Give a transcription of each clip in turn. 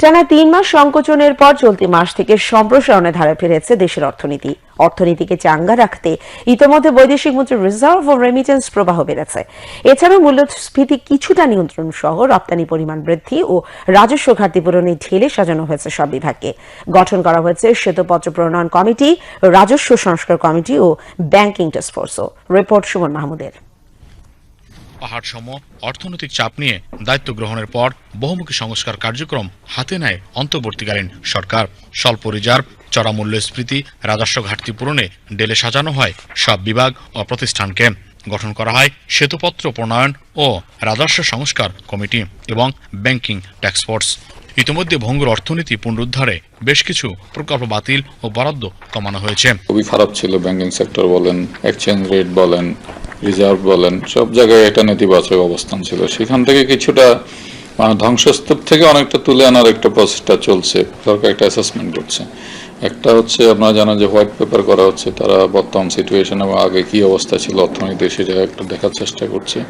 টানা তিন মাস সংকোচনের পর চলতি মাস থেকে সম্প্রসারণে ধারা ফিরেছে দেশের অর্থনীতি। অর্থনীতিকে চাঙ্গা রাখতে ইতোমধ্যে বৈদেশিক মুদ্রার রিজার্ভ ও রেমিটেন্স প্রবাহ বেড়েছে। এছাড়াও মূল্যস্ফীতি কিছুটা নিয়ন্ত্রণ সহ রপ্তানি পরিমাণ বৃদ্ধি ও রাজস্ব ঘাটতি পূরণে ঢেলে সাজানো হয়েছে সব বিভাগকে। গঠন করা হয়েছে শ্বেতপত্র প্রণয়ন কমিটি, রাজস্ব সংস্কার কমিটি ও ব্যাংকিং টাস্কফোর্সও রিপোর্ট সুমন মাহমুদের। পাহাড় সম অর্থনৈতিক চাপ নিয়ে দায়িত্ব গ্রহণের পর বহুমুখী সংস্কার কার্যক্রম হাতে নেয় অন্তর্বর্তীকালীন সরকার। স্বল্প রিজার্ভ চড়া মূল্যস্ফীতি রাজস্ব ঘাটতি পূরণে ডেলে সাজানো হয় সব বিভাগ ও প্রতিষ্ঠানকে। গঠন করা হয় সেতুপত্র প্রণয়ন ও রাজস্ব সংস্কার কমিটি এবং ব্যাংকিং ট্যাক্সফোর্স ইতিমধ্যে ভঙ্গুর অর্থনীতি পুনরুদ্ধারে বেশ কিছু প্রকল্প বাতিল ও বরাদ্দ কমানো হয়েছে। খুবই খারাপ ছিল ব্যাংকিং সেক্টর বলেন এক্সচেঞ্জ রেট বলেন রিজার্ভ বলেন সব জায়গায় এটা নেতিবাচক অবস্থান ছিল। সেখান থেকে কিছুটা আহ, ধ্বংসস্তূপ থেকে অনেকটা তুলে আনার একটা প্রসেসটা চলছে সরকার একটা অ্যাসেসমেন্ট করছে। একটা হচ্ছে আপনারা জানেন যে হোয়াইট পেপার করা হচ্ছে তারা বর্তমান সিচুয়েশন এবং আগে কি অবস্থা ছিল অর্থনীতি সেটা একটা দেখার চেষ্টা করছে।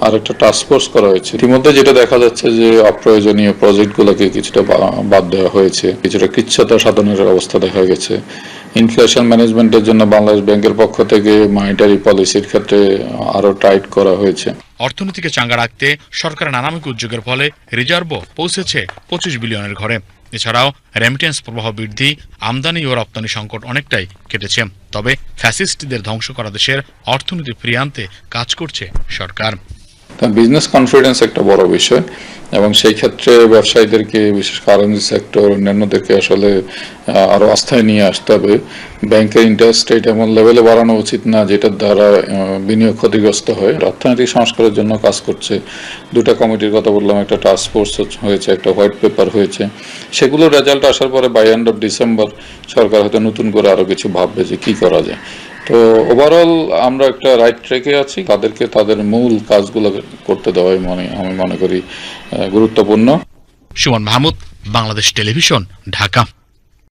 আর একটা টাস্কফোর্স করা হয়েছে। ইতিমধ্যে যেটা দেখা যাচ্ছে যে অপ্রয়োজনীয় প্রজেক্টগুলোকে কিছুটা বাদ দেওয়া হয়েছে কিছুটা কিচ্ছতা সাধনের অবস্থা দেখা গেছে। ইনফ্লেশন ম্যানেজমেন্টের জন্য বাংলাদেশ ব্যাংকের পক্ষ থেকে মনিটারি পলিসির ক্ষেত্রে আরও টাইট করা হয়েছে। অর্থনীতিকে চাঙ্গা রাখতে সরকারের নানামিক উদ্যোগের ফলে রিজার্ভও পৌঁছেছে পঁচিশ বিলিয়নের ঘরে। এছাড়াও রেমিটেন্স প্রবাহ বৃদ্ধি, আমদানি ও রপ্তানি সংকট অনেকটাই কেটেছে। তবে ফ্যাসিস্টদের ধ্বংস করা দেশের অর্থনীতি ফিরিয়ে আনতে কাজ করছে সরকার। তা বিজনেস কনফিডেন্স একটা বড় বিষয় এবং সেই ক্ষেত্রে ব্যবসায়ীদেরকে, বিশেষ কারেন্সি সেক্টর অন্যান্যদেরকে আসলে আরও আস্থায় নিয়ে আসতে হবে। ব্যাংকের ইন্টারেস্ট রেট এমন লেভেলে বাড়ানো উচিত না যেটার দ্বারা বিনিয়োগ ক্ষতিগ্রস্ত হয়। অর্থনৈতিক সংস্কারের জন্য কাজ করছে। দুটা কমিটির কথা বললাম, একটা টাস্ক ফোর্স হয়েছে, একটা হোয়াইট পেপার হয়েছে। সেগুলোর রেজাল্ট আসার পরে বাই এন্ড অফ ডিসেম্বর সরকার হয়তো নতুন করে আরও কিছু ভাববে যে কি করা যায়। তো ওভারঅল আমরা একটা রাইট ট্র্যাকে আছি। তাদেরকে তাদের মূল কাজগুলো করতে দেওয়াই মনে, আমি মনে করি গুরুত্বপূর্ণ। সুমন মাহমুদ, বাংলাদেশ টেলিভিশন, ঢাকা।